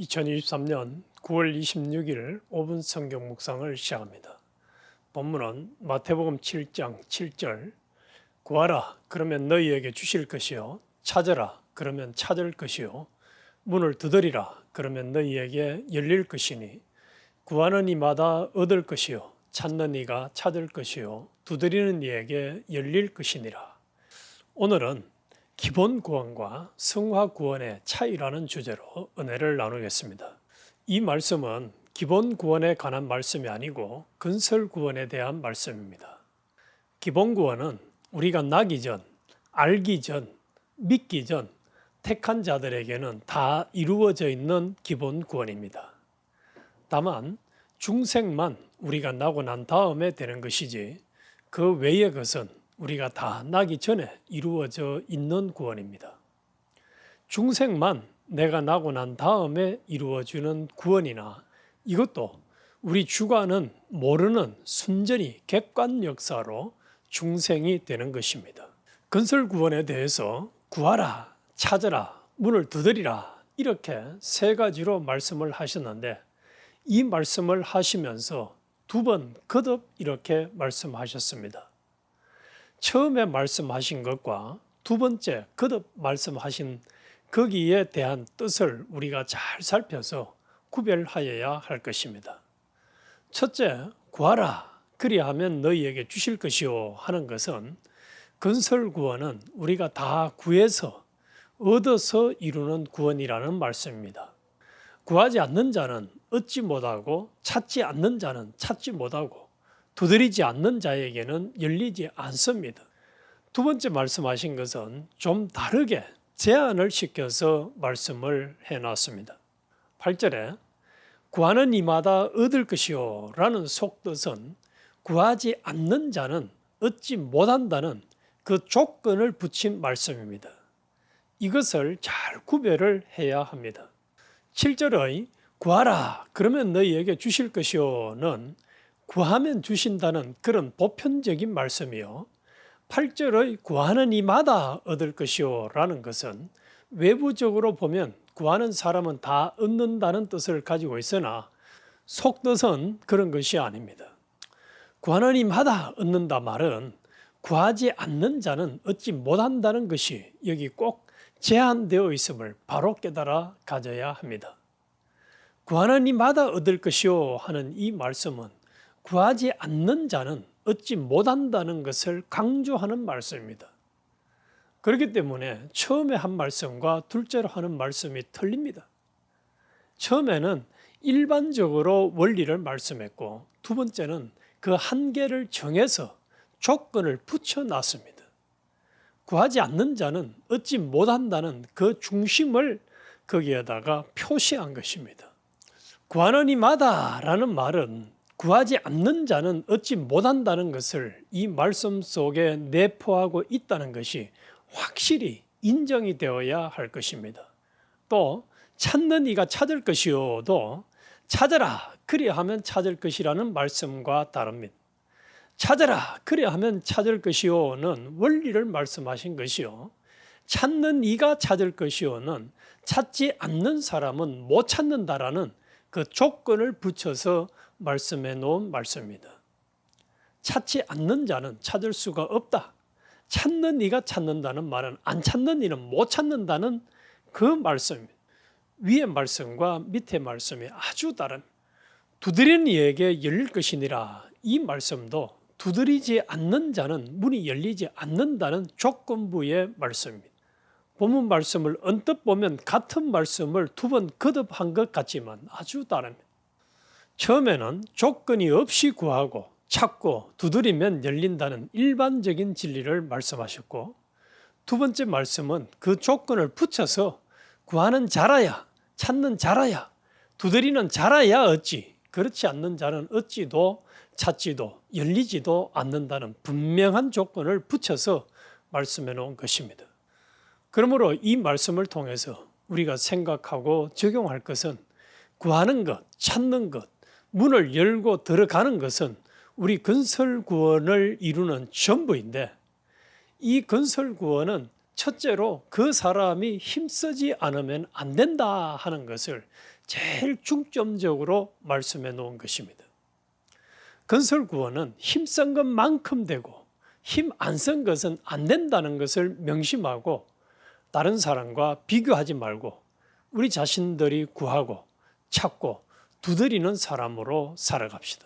2023년 9월 26일 5분 성경 묵상을 시작합니다. 본문은 마태복음 7장 7절 구하라 그러면 너희에게 주실 것이요 찾으라 그러면 찾을 것이요 문을 두드리라 그러면 너희에게 열릴 것이니 구하는 이마다 얻을 것이요 찾는 이가 찾을 것이요 두드리는 이에게 열릴 것이니라. 오늘은 기본 구원과 성화 구원의 차이라는 주제로 은혜를 나누겠습니다. 이 말씀은 기본 구원에 관한 말씀이 아니고 근설 구원에 대한 말씀입니다. 기본 구원은 우리가 나기 전, 알기 전, 믿기 전 택한 자들에게는 다 이루어져 있는 기본 구원입니다. 다만 중생만 우리가 나고 난 다음에 되는 것이지 그 외의 것은 우리가 다 나기 전에 이루어져 있는 구원입니다. 중생만 내가 나고 난 다음에 이루어지는 구원이나 이것도 우리 주관은 모르는 순전히 객관 역사로 중생이 되는 것입니다. 건설 구원에 대해서 구하라, 찾으라, 문을 두드리라 이렇게 세 가지로 말씀을 하셨는데 이 말씀을 하시면서 두 번 거듭 이렇게 말씀하셨습니다. 처음에 말씀하신 것과 두 번째 거듭 말씀하신 거기에 대한 뜻을 우리가 잘 살펴서 구별하여야 할 것입니다. 첫째, 구하라. 그리하면 너희에게 주실 것이요 하는 것은 건설 구원은 우리가 다 구해서 얻어서 이루는 구원이라는 말씀입니다. 구하지 않는 자는 얻지 못하고 찾지 않는 자는 찾지 못하고 두드리지 않는 자에게는 열리지 않습니다. 두 번째 말씀하신 것은 좀 다르게 제안을 시켜서 말씀을 해놨습니다. 8절에 구하는 이마다 얻을 것이요 라는 속뜻은 구하지 않는 자는 얻지 못한다는 그 조건을 붙인 말씀입니다. 이것을 잘 구별을 해야 합니다. 7절의 구하라 그러면 너희에게 주실 것이요는 구하면 주신다는 그런 보편적인 말씀이요. 8절의 구하는 이마다 얻을 것이요 라는 것은 외부적으로 보면 구하는 사람은 다 얻는다는 뜻을 가지고 있으나 속뜻은 그런 것이 아닙니다. 구하는 이마다 얻는다 말은 구하지 않는 자는 얻지 못한다는 것이 여기 꼭 제한되어 있음을 바로 깨달아 가져야 합니다. 구하는 이마다 얻을 것이요 하는 이 말씀은 구하지 않는 자는 얻지 못한다는 것을 강조하는 말씀입니다. 그렇기 때문에 처음에 한 말씀과 둘째로 하는 말씀이 틀립니다. 처음에는 일반적으로 원리를 말씀했고 두 번째는 그 한계를 정해서 조건을 붙여놨습니다. 구하지 않는 자는 얻지 못한다는 그 중심을 거기에다가 표시한 것입니다. 구하는 이마다라는 말은 구하지 않는 자는 얻지 못한다는 것을 이 말씀 속에 내포하고 있다는 것이 확실히 인정이 되어야 할 것입니다. 또 찾는 이가 찾을 것이요도 찾으라 그리하면 찾을 것이라는 말씀과 다릅니다. 찾으라 그리하면 찾을 것이요는 원리를 말씀하신 것이요. 찾는 이가 찾을 것이요는 찾지 않는 사람은 못 찾는다라는 그 조건을 붙여서 말씀해 놓은 말씀입니다. 찾지 않는 자는 찾을 수가 없다. 찾는 이가 찾는다는 말은 안 찾는 이는 못 찾는다는 그 말씀입니다. 위의 말씀과 밑의 말씀이 아주 다른 두드리는 이에게 열릴 것이니라 이 말씀도 두드리지 않는 자는 문이 열리지 않는다는 조건부의 말씀입니다. 본문 말씀을 언뜻 보면 같은 말씀을 두 번 거듭한 것 같지만 아주 다릅니다. 처음에는 조건이 없이 구하고 찾고 두드리면 열린다는 일반적인 진리를 말씀하셨고 두 번째 말씀은 그 조건을 붙여서 구하는 자라야 찾는 자라야 두드리는 자라야 얻지 그렇지 않는 자는 얻지도 찾지도 열리지도 않는다는 분명한 조건을 붙여서 말씀해 놓은 것입니다. 그러므로 이 말씀을 통해서 우리가 생각하고 적용할 것은 구하는 것, 찾는 것, 문을 열고 들어가는 것은 우리 건설 구원을 이루는 전부인데 이 건설 구원은 첫째로 그 사람이 힘쓰지 않으면 안 된다 하는 것을 제일 중점적으로 말씀해 놓은 것입니다. 건설 구원은 힘쓴 것만큼 되고 힘 안 쓴 것은 안 된다는 것을 명심하고 다른 사람과 비교하지 말고 우리 자신들이 구하고 찾고 두드리는 사람으로 살아갑시다.